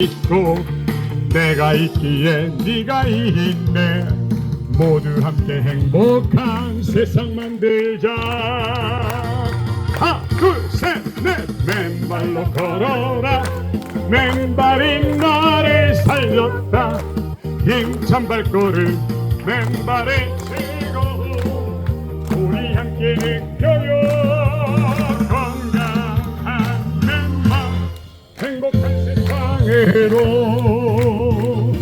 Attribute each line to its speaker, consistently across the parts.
Speaker 1: 있고 내가 있기에 네가 있네. 모두 함께 행복한 세상 만들자. 하나 둘셋넷. 맨발로 걸어라. 맨발이 나를 살렸다. 힘찬 발걸음 맨발의 즐거움. 우리 함께 느껴요 세상으로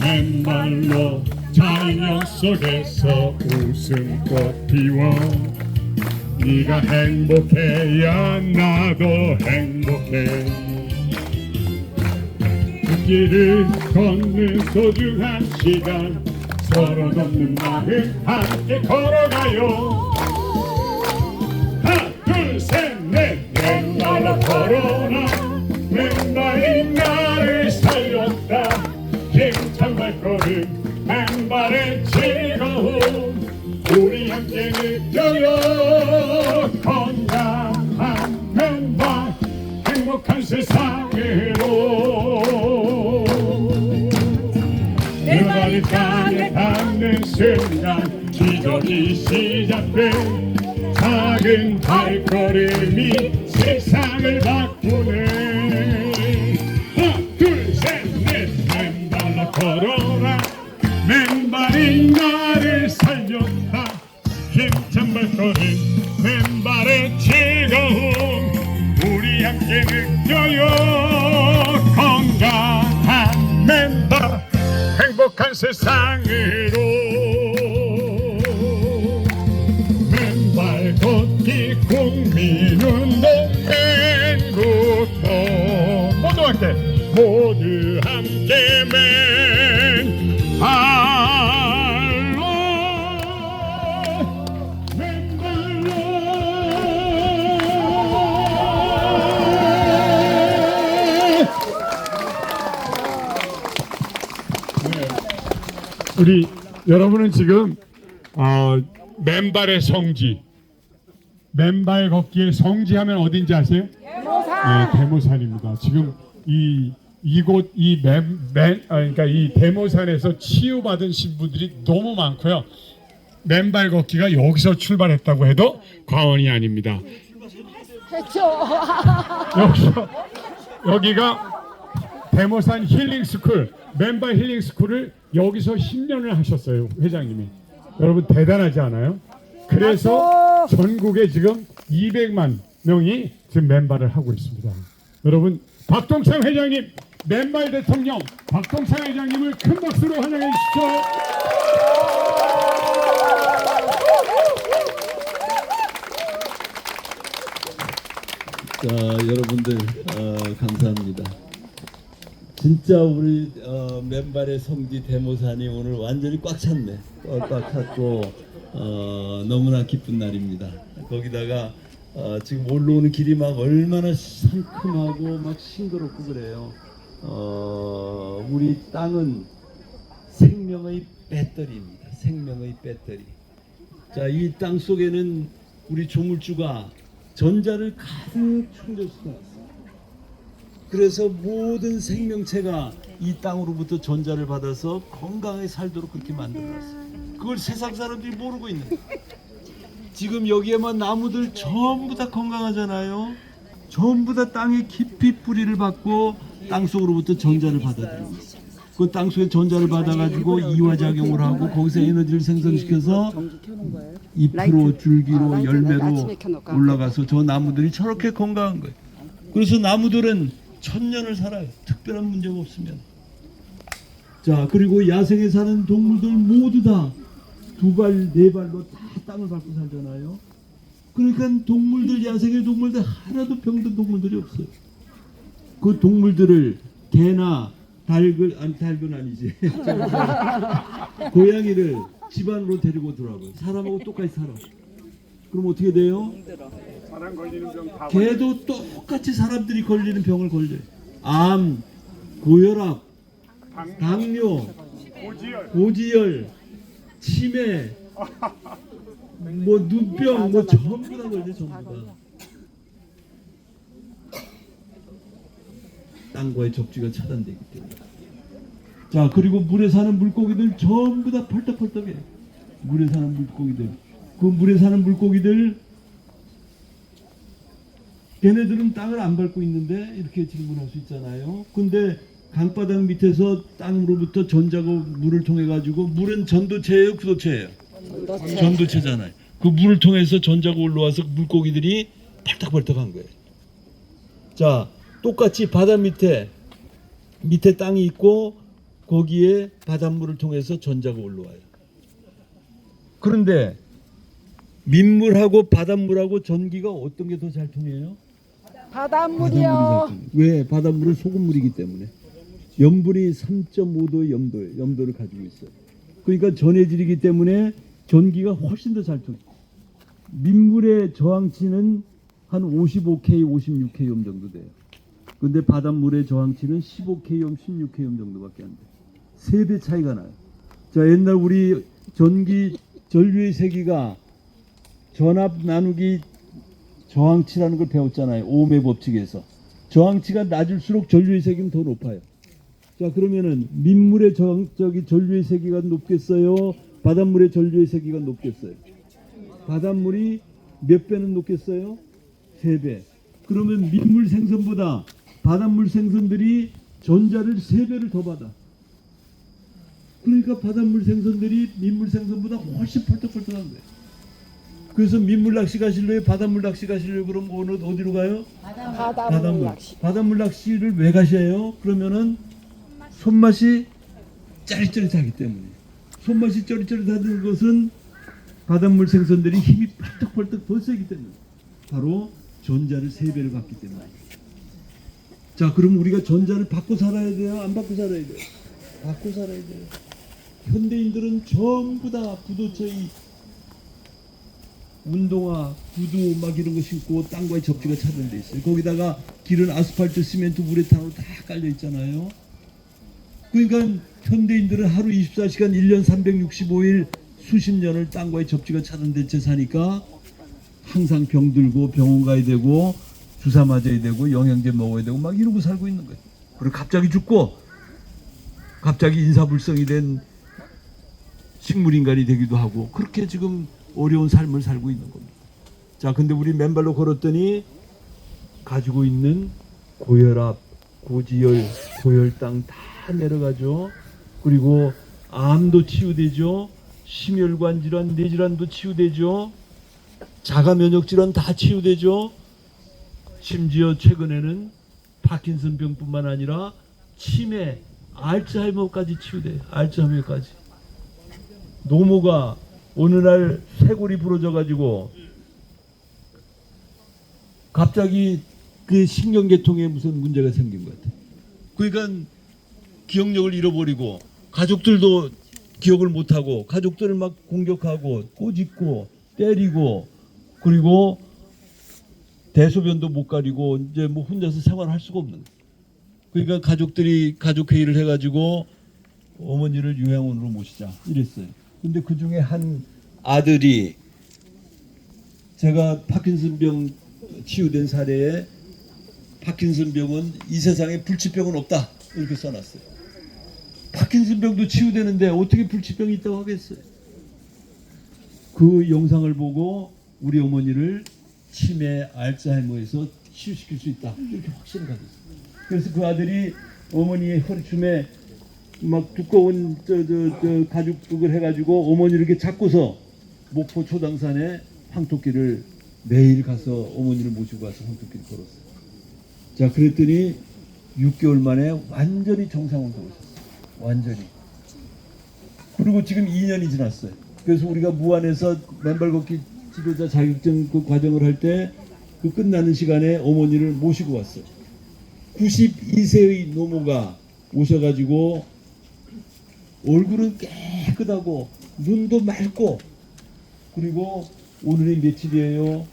Speaker 1: 맨발로 자연 속에서 웃음꽃 피워. 네가 행복해야 나도 행복해. 그 길을 걷는 소중한 시간 서로 돕는 마음 함께 걸어가요 내 발이 땅에 닿는 순간 기적이 시작돼. 작은 발걸음이 세상을 바꾸네 세상으로. 맨발 걷기 국민운 여러분은 지금 어, 맨발의 성지, 맨발 걷기의 성지 하면 어딘지 아세요? 네, 대모산입니다. 지금 이 이곳 이 맨 맨 아, 그러니까 이 대모산에서 치유받은 신부들이 너무 많고요. 맨발 걷기가 여기서 출발했다고 해도 과언이 아닙니다.
Speaker 2: 했죠.
Speaker 1: 여기서 여기가 대모산 힐링 스쿨 맨발 힐링 스쿨을 여기서 10년을 하셨어요 회장님이 여러분 대단하지 않아요? 그래서 전국에 지금 200만 명이 지금 맨발을 하고 있습니다. 여러분 박동창 회장님 맨발 대통령 박동창 회장님을 큰 박수로 환영해 주시죠.
Speaker 3: 자, 여러분들 어, 감사합니다. 진짜 우리 어, 맨발의 성지 대모산이 오늘 완전히 꽉 찼네. 꽉, 꽉 찼고 어, 너무나 기쁜 날입니다. 거기다가 어, 지금 올라오는 길이 막 얼마나 상큼하고 막 싱그럽고 그래요. 어, 우리 땅은 생명의 배터리입니다. 생명의 배터리. 자, 이 땅 속에는 우리 조물주가 전자를 가득 충전시켜놨습니다. 그래서 모든 생명체가 이 땅으로부터 전자를 받아서 건강하게 살도록 그렇게 만들어놨어요. 그걸 세상 사람들이 모르고 있는 거예요. 지금 여기에만 나무들 전부 다 건강하잖아요. 전부 다 땅에 깊이 뿌리를 받고 땅 속으로부터 전자를 받아들여요. 그 땅 속에 전자를 받아가지고 이화작용을 하고 거기서 에너지를 생성시켜서 잎으로 줄기로 열매로 올라가서 저 나무들이 저렇게 건강한 거예요. 그래서 나무들은 천년을 살아요. 특별한 문제가 없으면. 자 그리고 야생에 사는 동물들 모두 다 두 발, 네 발로 다 땅을 밟고 살잖아요. 그러니까 동물들 야생의 동물들 하나도 병든 동물들이 없어요. 그 동물들을 개나 닭을 아니 닭은 아니지 고양이를 집안으로 데리고 들어가고 사람하고 똑같이 살아. 그럼 어떻게 돼요?
Speaker 1: 사람 걸리는 병다
Speaker 3: 개도 똑같이 사람들이 걸리는 병을 걸려요. 암, 고혈압, 당뇨,
Speaker 1: 고지혈
Speaker 3: 고지혈, 치매, 뭐 눈병, 뭐 전부 다 걸려 전부 다. 땅과의 접지가 차단되기 때문에. 자 그리고 물에 사는 물고기들 전부 다 펄떡펄떡해. 물에 사는 물고기들. 그 물에 사는 물고기들 걔네들은 땅을 안 밟고 있는데 이렇게 질문할 수 있잖아요. 근데 강바닥 밑에서 땅으로부터 전자가 물을 통해 가지고 물은 전도체예요, 구도체예요. 전도체잖아요. 그 물을 통해서 전자가 올라와서 물고기들이 펄떡펄떡한 거예요. 자, 똑같이 바다 밑에 밑에 땅이 있고 거기에 바닷물을 통해서 전자가 올라와요. 그런데 민물하고 바닷물하고 전기가 어떤 게 더 잘 통해요?
Speaker 2: 바닷물이요.
Speaker 3: 바닷물이 왜? 바닷물은 소금물이기 때문에 염분이 3.5도 염도 염도를 가지고 있어요. 그러니까 전해질이기 때문에 전기가 훨씬 더 잘 통해. 민물의 저항치는 한 55K, 56K 옴 정도 돼요. 근데 바닷물의 저항치는 15K 옴, 16K 옴 정도밖에 안 돼. 세배 차이가 나요. 자, 옛날 우리 전기 전류의 세기가 전압 나누기 저항치라는 걸 배웠잖아요. 오음의 법칙에서. 저항치가 낮을수록 전류의 세기는 더 높아요. 자, 그러면은 민물의 저항, 저기 전류의 세기가 높겠어요? 바닷물의 전류의 세기가 높겠어요? 바닷물이 몇 배는 높겠어요? 세 배. 그러면 민물 생선보다 바닷물 생선들이 전자를 세 배를 더 받아. 그러니까 바닷물 생선들이 민물 생선보다 훨씬 펄떡펄떡한 거예요. 그래서 민물 낚시 가실래요? 바닷물 낚시 가실래요? 그럼 오늘 어디로 가요?
Speaker 2: 바닷물 낚시.
Speaker 3: 바닷물 낚시를 왜 가셔요? 그러면은 손맛이 짜릿짜릿하기 때문에. 손맛이 짜릿짜릿하다는 것은 바닷물 생선들이 힘이 펄떡펄떡 더 세기 때문에. 바로 전자를 세 배를 받기 때문에. 자, 그럼 우리가 전자를 받고 살아야 돼요? 안 받고 살아야 돼요? 받고 살아야 돼요. 현대인들은 전부 다 부도처의 운동화, 구두 막 이런 거 신고 땅과의 접지가 차단돼 있어요. 거기다가 길은 아스팔트, 시멘트, 우레탄으로 다 깔려 있잖아요. 그러니까 현대인들은 하루 24시간 1년 365일 수십 년을 땅과의 접지가 차단된 채 사니까 항상 병들고 병원 가야 되고 주사 맞아야 되고 영양제 먹어야 되고 막 이러고 살고 있는 거예요. 그리고 갑자기 죽고 갑자기 인사불성이 된 식물인간이 되기도 하고 그렇게 지금 어려운 삶을 살고 있는 겁니다. 자, 근데 우리 맨발로 걸었더니 가지고 있는 고혈압, 고지혈, 고혈당 다 내려가죠. 그리고 암도 치유되죠. 심혈관 질환, 뇌질환도 치유되죠. 자가 면역 질환 다 치유되죠. 심지어 최근에는 파킨슨 병뿐만 아니라 치매, 알츠하이머까지 치유돼요. 알츠하이머까지. 노모가 어느 날 쇄골이 부러져 가지고 갑자기 그 신경계통에 무슨 문제가 생긴 것 같아. 그러니까 기억력을 잃어버리고 가족들도 기억을 못하고 가족들을 막 공격하고 꼬집고 때리고 그리고 대소변도 못 가리고 이제 뭐 혼자서 생활할 수가 없는. 그러니까 가족들이 가족 회의를 해가지고 어머니를 요양원으로 모시자 이랬어요. 근데 그 중에 한 아들이 제가 파킨슨병 치유된 사례에 파킨슨병은 이 세상에 불치병은 없다 이렇게 써놨어요. 파킨슨병도 치유되는데 어떻게 불치병이 있다고 하겠어요? 그 영상을 보고 우리 어머니를 치매, 알츠하이머에서 치유시킬 수 있다 이렇게 확신을 가졌어요. 그래서 그 아들이 어머니의 허리춤에 막 두꺼운 저, 저, 저 가죽북을 해가지고 어머니를 이렇게 잡고서 목포 초당산에 황토길을 매일 가서 어머니를 모시고 가서 황토길 걸었어요. 자, 그랬더니 6개월 만에 완전히 정상으로 돌아오셨어요. 완전히. 그리고 지금 2년이 지났어요. 그래서 우리가 무안에서 맨발 걷기 지도자 자격증 그 과정을 할 때 그 끝나는 시간에 어머니를 모시고 왔어요. 92세의 노모가 오셔가지고 얼굴은 깨끗하고 눈도 맑고 그리고 오늘이 며칠이에요?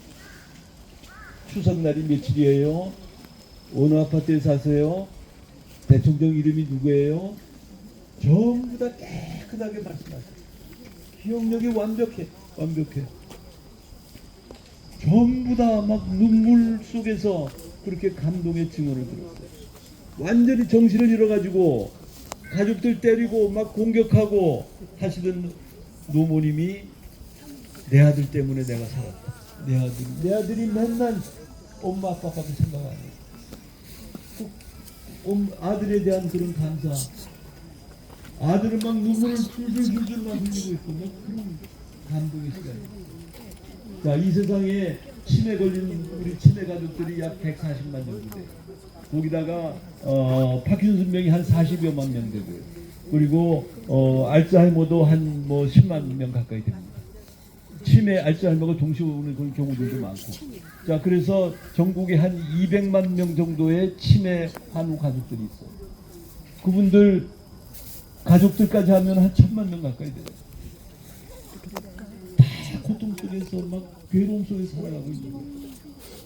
Speaker 3: 추석날이 며칠이에요? 어느 아파트에 사세요? 대통령 이름이 누구예요? 전부 다 깨끗하게 말씀하세요. 기억력이 완벽해, 완벽해. 전부 다 막 눈물 속에서 그렇게 감동의 증언을 들었어요. 완전히 정신을 잃어가지고 가족들 때리고 막 공격하고 하시던 노모님이 내 아들 때문에 내가 살았다. 내 아들, 내 아들이 맨날 엄마 아빠밖에 생각 안 해. 꼭 엄- 아들에 대한 그런 감사. 아들은 막 눈물을 줄줄줄줄 막 흘리고 있고 막 그런 감동의 시간이에요. 자, 이 세상에 치매 걸린 우리 치매 가족들이 약 140만 정도 돼요. 거기다가 어, 파킨슨병이 한 40여만 명 되고요. 그리고 어, 알츠하이머도 한 뭐 10만 명 가까이 됩니다. 치매, 알츠하이머가 동시에 오는 그런 경우들도 많고. 자, 그래서 전국에 한 200만 명 정도의 치매 한우 가족들이 있어요. 그분들 가족들까지 하면 한 천만 명 가까이 돼요. 속에서 막 괴로움 속에서 살아가고 있는 거예요.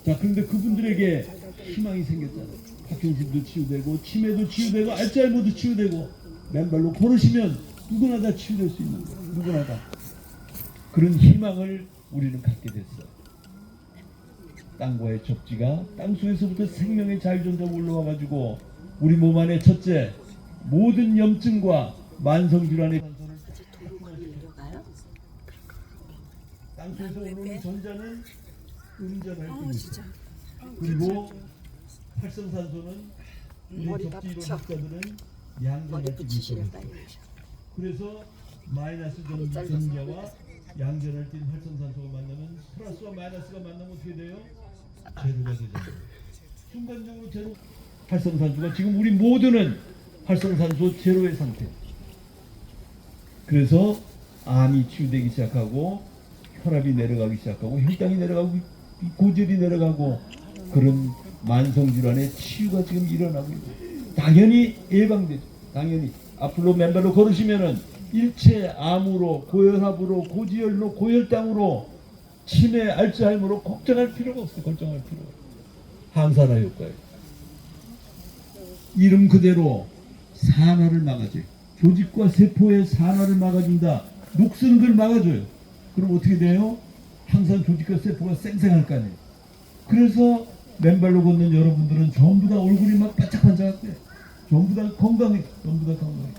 Speaker 3: 자, 그런데 그분들에게 희망이 생겼잖아요. 파킨슨도 치유되고, 치매도 치유되고, 알츠하이머도 치유되고, 맨발로 걸으시면 누구나 다 치유될 수 있는 거예요. 누구나 다. 그런 희망을 우리는 갖게 됐어요. 땅과의 접지가 땅 속에서부터 생명의 자유전자가 올라와가지고 우리 몸 안에 첫째 모든 염증과 만성 질환의 땅 속에서 오는 전자는 음전할 뿐이죠. 그리고 활성산소는 우리 접지 이론 학자들은 양전할 뿐이죠. 그래서 마이너스 전, 전자와 양전할 때 활성산소가 만나면 플러스와 마이너스가 만나면 어떻게 돼요? 제로가 되잖아요. 순간적으로 제로 활성산소가 지금 우리 모두는 활성산소 제로의 상태. 그래서 암이 치유되기 시작하고 혈압이 내려가기 시작하고 혈당이 내려가고 고질이 내려가고 그런 만성 질환의 치유가 지금 일어나고 있고 당연히 예방되죠. 당연히 앞으로 맨발로 걸으시면은 일체 암으로 고혈압으로 고지혈로 고혈당으로 치매 알츠하이머로 걱정할 필요가 없어요. 걱정할 필요가. 항산화 효과예요. 이름 그대로 산화를 막아줘요. 조직과 세포의 산화를 막아준다. 걸 막아줘요. 그럼 어떻게 돼요? 항상 조직과 세포가 쌩쌩할 거 아니에요. 그래서 맨발로 걷는 여러분들은 전부 다 얼굴이 막 반짝반짝할 거예요. 전부 다 건강해. 전부 다 건강해.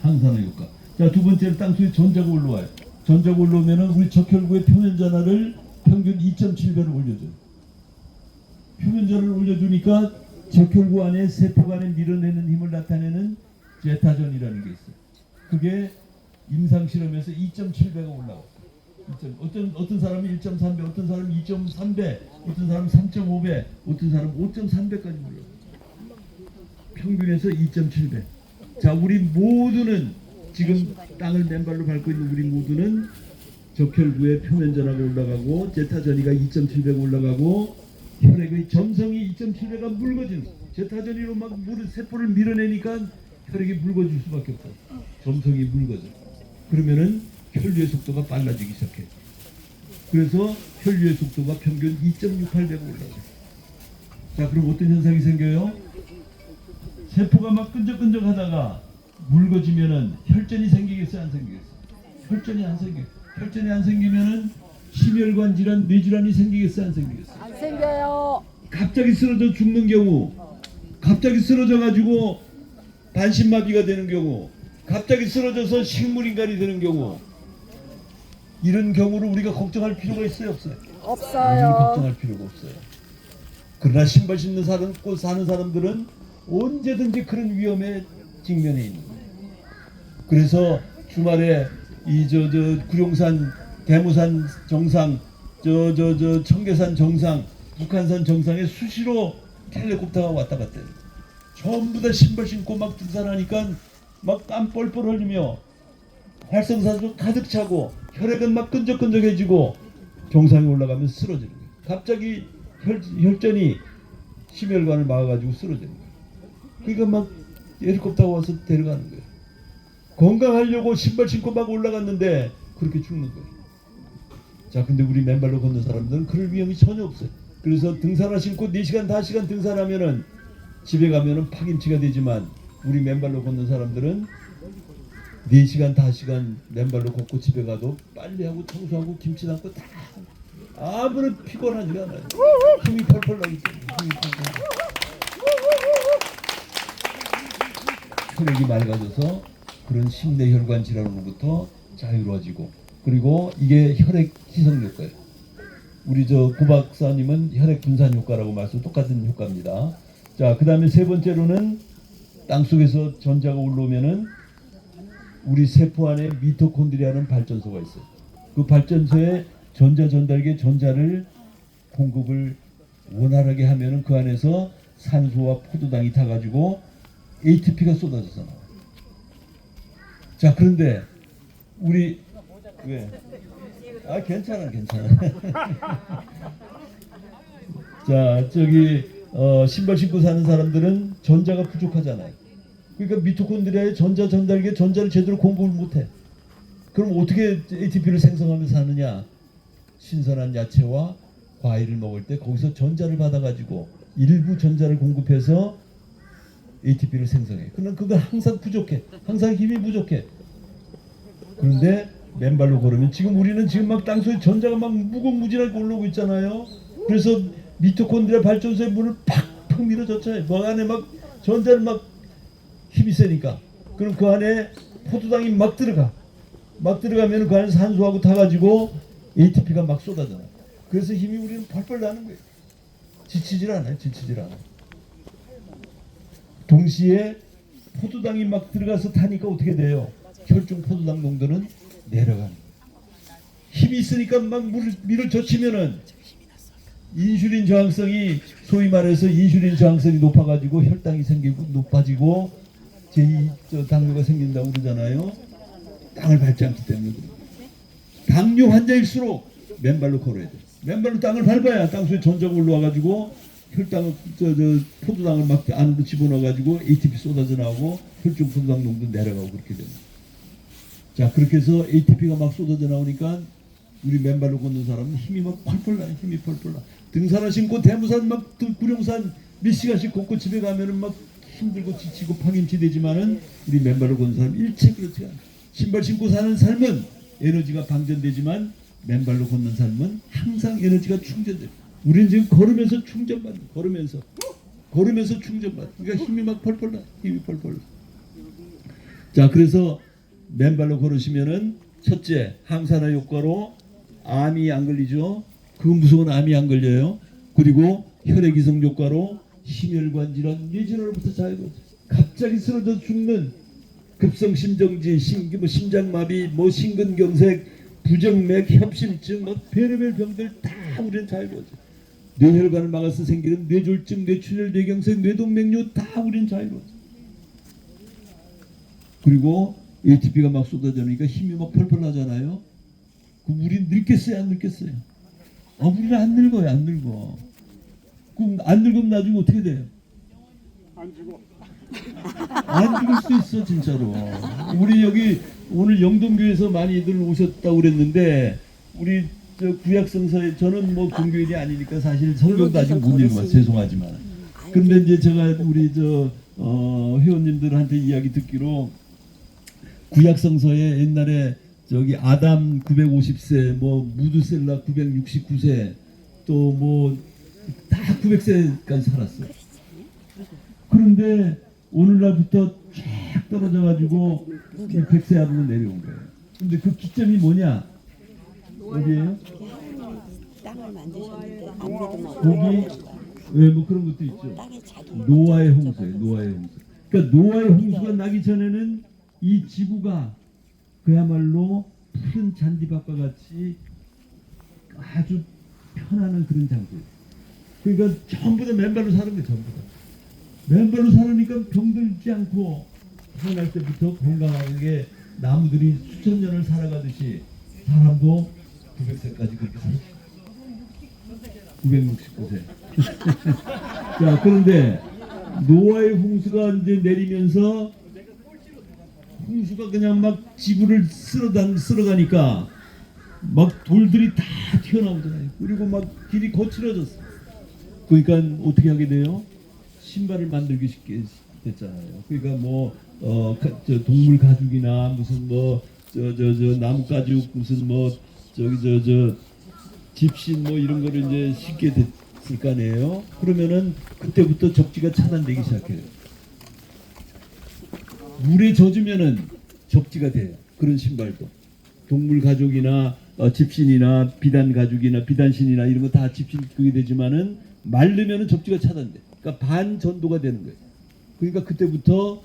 Speaker 3: 항산화 효과. 자, 두 번째로 땅속에 전자가 올라와요. 전자가 올라오면은 우리 적혈구의 표면 전하를 평균 2.7배로 올려줘요. 표면 전하를 올려주니까 적혈구 안에 세포 안에 밀어내는 힘을 나타내는 제타전이라는 게 있어요. 그게 임상 실험에서 2.7배가 올라왔어요. 2점, 어떤 어떤 사람은 1.3배, 어떤 사람은 2.3배, 어떤 사람은 3.5배, 어떤 사람은 5.3배까지 올라요. 평균에서 2.7배. 자, 우리 모두는 지금 땅을 맨발로 밟고 있는 우리 모두는 적혈구의 표면 전하가 올라가고 제타 전이가 2.7배가 올라가고 혈액의 점성이 2.7배가 묽어지는 제타 전이로 막 물을 세포를 밀어내니까 혈액이 묽어질 수밖에 없어. 점성이 묽어져. 그러면은 혈류의 속도가 빨라지기 시작해. 그래서 혈류의 속도가 평균 2.68배가 올라가. 자, 그럼 어떤 현상이 생겨요? 세포가 막 끈적끈적 하다가 묽어지면은 혈전이 생기겠어요, 안 생기겠어요? 혈전이 안 생겨. 혈전이 안 생기면은 심혈관 질환, 뇌질환이 생기겠어요, 안 생기겠어요?
Speaker 2: 안 생겨요.
Speaker 3: 갑자기 쓰러져 죽는 경우, 갑자기 쓰러져 가지고 반신마비가 되는 경우, 갑자기 쓰러져서 식물인간이 되는 경우, 이런 경우를 우리가 걱정할 필요가 있어요, 없어요?
Speaker 2: 없어요.
Speaker 3: 걱정할 필요가 없어요. 그러나 신발 신는 사람, 꼭 사는 사람들은 언제든지 그런 위험에 직면해 있는 거예요. 그래서 주말에 이 저 저 구룡산 대모산 정상 저 저 저 청계산 정상 북한산 정상에 수시로 헬리콥터가 왔다 갔다 해요. 전부 다 신발 신고 막 등산하니까 막 땀 뻘뻘 흘리며 활성산소 가득 차고 혈액은 막 끈적끈적해지고 정상에 올라가면 쓰러지는 거예요. 갑자기 혈, 혈전이 심혈관을 막아가지고 쓰러지는 거예요. 그러니까 막 헬리콥터가 와서 데려가는 거예요. 건강하려고 신발 신고 막 올라갔는데 그렇게 죽는 거예요. 자, 근데 우리 맨발로 걷는 사람들은 그럴 위험이 전혀 없어요. 그래서 등산화 신고 4시간, 5시간 등산하면은 집에 가면은 파김치가 되지만 우리 맨발로 걷는 사람들은 4시간, 5시간 맨발로 걷고 집에 가도 빨래하고 청소하고 김치 담고 다 아무런 피곤하지가 않아요. 힘이 펄펄 나기 때문에. 혈액이 맑아져서 그런 심내 혈관 질환으로부터 자유로워지고 그리고 이게 혈액 희석 효과예요. 우리 저 구 박사님은 혈액 분산 효과라고 말씀 똑같은 효과입니다. 자, 그 다음에 세 번째로는 땅 속에서 전자가 올라오면은 우리 세포 안에 미토콘드리아는 발전소가 있어요. 그 발전소에 전자 전달기에 전자를 공급을 원활하게 하면은 그 안에서 산소와 포도당이 타가지고 ATP가 쏟아져서 나와. 자 그런데 우리 왜? 아 괜찮아 괜찮아. 자 저기 어, 신발 신고 사는 사람들은 전자가 부족하잖아요. 그러니까 미토콘드리아의 전자 전달기에 전자를 제대로 공급을 못해. 그럼 어떻게 ATP를 생성하면서 사느냐? 신선한 야채와 과일을 먹을 때 거기서 전자를 받아가지고 일부 전자를 공급해서 ATP를 생성해. 그러나 그건 항상 부족해. 항상 힘이 부족해. 그런데 맨발로 걸으면 지금 우리는 지금 막 땅속에 전자가 막 무궁무진하게 올라오고 있잖아요. 그래서 미토콘드리아 발전소의 문을 팍팍 밀어줬잖아요. 그 안에 막 전자를 막 힘이 세니까. 그럼 그 안에 포도당이 막 들어가. 막 들어가면 그 안에 산소하고 타가지고 ATP가 막 쏟아져. 그래서 힘이 우리는 펄펄 나는 거예요. 지치질 않아요. 지치질 않아요. 동시에 포도당이 막 들어가서 타니까 어떻게 돼요? 혈중 포도당 농도는 내려가는 거예요. 힘이 있으니까 막 물을 밀을 젖히면은 인슐린 저항성이 소위 말해서 인슐린 저항성이 높아가지고 혈당이 생기고 높아지고 제2 당뇨가 생긴다고 그러잖아요. 땅을 밟지 않기 때문에. 당뇨 환자일수록 맨발로 걸어야 돼. 맨발로 땅을 밟아야 땅 속에 전자가 올라와가지고 혈당을 저, 저 포도당을 막 안으로 집어넣어가지고 ATP 쏟아져 나오고 혈중 포도당 농도 내려가고 그렇게 됩니다. 자 그렇게 해서 ATP가 막 쏟아져 나오니까 우리 맨발로 걷는 사람은 힘이 막 펄펄 나요. 힘이 펄펄 나. 등산을 신고 대무산 막 등- 구룡산 몇 시간씩 걷고 집에 가면은 막 힘들고 지치고 파김치 되지만은 우리 맨발로 걷는 사람 일체 그렇지 않아. 신발 신고 사는 삶은 에너지가 방전되지만 맨발로 걷는 삶은 항상 에너지가 충전돼. 우리는 지금 걸으면서 충전받는 걸으면서 걸으면서 충전받는 그러니까 힘이 막 펄펄 나. 힘이 펄펄 나. 자 그래서 맨발로 걸으시면은 첫째 항산화 효과로 암이 안 걸리죠. 그 무서운 암이 안 걸려요. 그리고 혈액 이송 효과로 심혈관 질환, 뇌질환으로부터 자유로워. 갑자기 쓰러져 죽는 급성 심정지, 심, 뭐 심장마비, 뭐 심근경색, 부정맥, 협심증, 뭐 별의별 병들 다 우리는 자유로워져. 뇌혈관을 막아서 생기는 뇌졸중, 뇌출혈, 뇌경색, 뇌동맥류 다 우리는 자유로워져. 그리고 ATP가 막 쏟아지니까 힘이 막 펄펄 나잖아요. 그럼 우리 늙겠어요, 안 늙겠어요? 아, 우리는 안 늙어요, 안 늙어. 그럼 안 늙으면 나중에 어떻게 돼요?
Speaker 1: 안 죽어.
Speaker 3: 안 죽을 수도 있어, 진짜로. 우리 여기 오늘 영동교에서 많이들 오셨다고 그랬는데, 우리 저 구약성서에 저는 뭐 종교인이 아니니까 사실 성경도 아직 못 읽어봤어요. 죄송하지만. 근데 이제 제가 우리 저 어, 회원님들한테 이야기 듣기로 구약성서에 옛날에 저기 아담 950세, 뭐 무드셀라 969세, 또 뭐 다 900세까지 살았어. 그런데 오늘날부터 쫙 떨어져가지고 100세 아래로 내려온 거예요. 근데 그 기점이 뭐냐? 어디에요?
Speaker 4: 땅을 만드셨는데 아무래도 뭐
Speaker 3: 거기 왜뭐 그런 것도 있죠. 노아의 홍수예요. 노아의 홍수. 그러니까 노아의 홍수가 나기 전에는 이 지구가 그야말로 푸른 잔디밭과 같이 아주 편안한 그런 장소예요. 그러니까 전부 다 맨발로 사는 거예요. 전부 다. 맨발로 살으니까 병들지 않고 태어날 때부터 건강하게 나무들이 수천 년을 살아가듯이 사람도 900세까지 그렇게 살죠. 969세. 자, 그런데 노아의 홍수가 이제 내리면서 홍수가 그냥 막 지구를 쓸어다, 쓸어가니까 막 돌들이 다 튀어나오잖아요. 그리고 막 길이 거칠어졌어. 그러니까 어떻게 하게 돼요? 신발을 만들기 쉽게 됐잖아요. 그러니까 뭐, 어, 동물 가죽이나 무슨 뭐, 저, 저, 저, 나무 가죽, 무슨 뭐, 저기, 저, 저, 집신 뭐 이런 거를 이제 쉽게 됐을 거 아니에요. 그러면은 그때부터 적지가 차단되기 시작해요. 물에 젖으면은 접지가 돼요. 그런 신발도 동물 가족이나 어, 집신이나 비단 가죽이나 비단신이나 이런 거 다 집신 그게 되지만은 말르면은 접지가 차단돼. 그러니까 반 전도가 되는 거예요. 그러니까 그때부터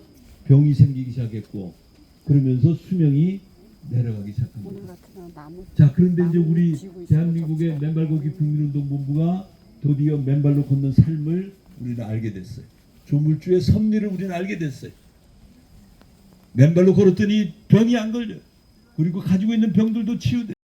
Speaker 3: 병이 생기기 시작했고 그러면서 수명이 내려가기 시작한 거예요. 자 그런데 이제 우리 대한민국의 맨발 걷기 국민운동 본부가 드디어 맨발로 걷는 삶을 우리는 알게 됐어요. 조물주의 섭리를 우리는 알게 됐어요. 맨발로 걸었더니 병이 안 걸려. 그리고 가지고 있는 병들도 치유돼.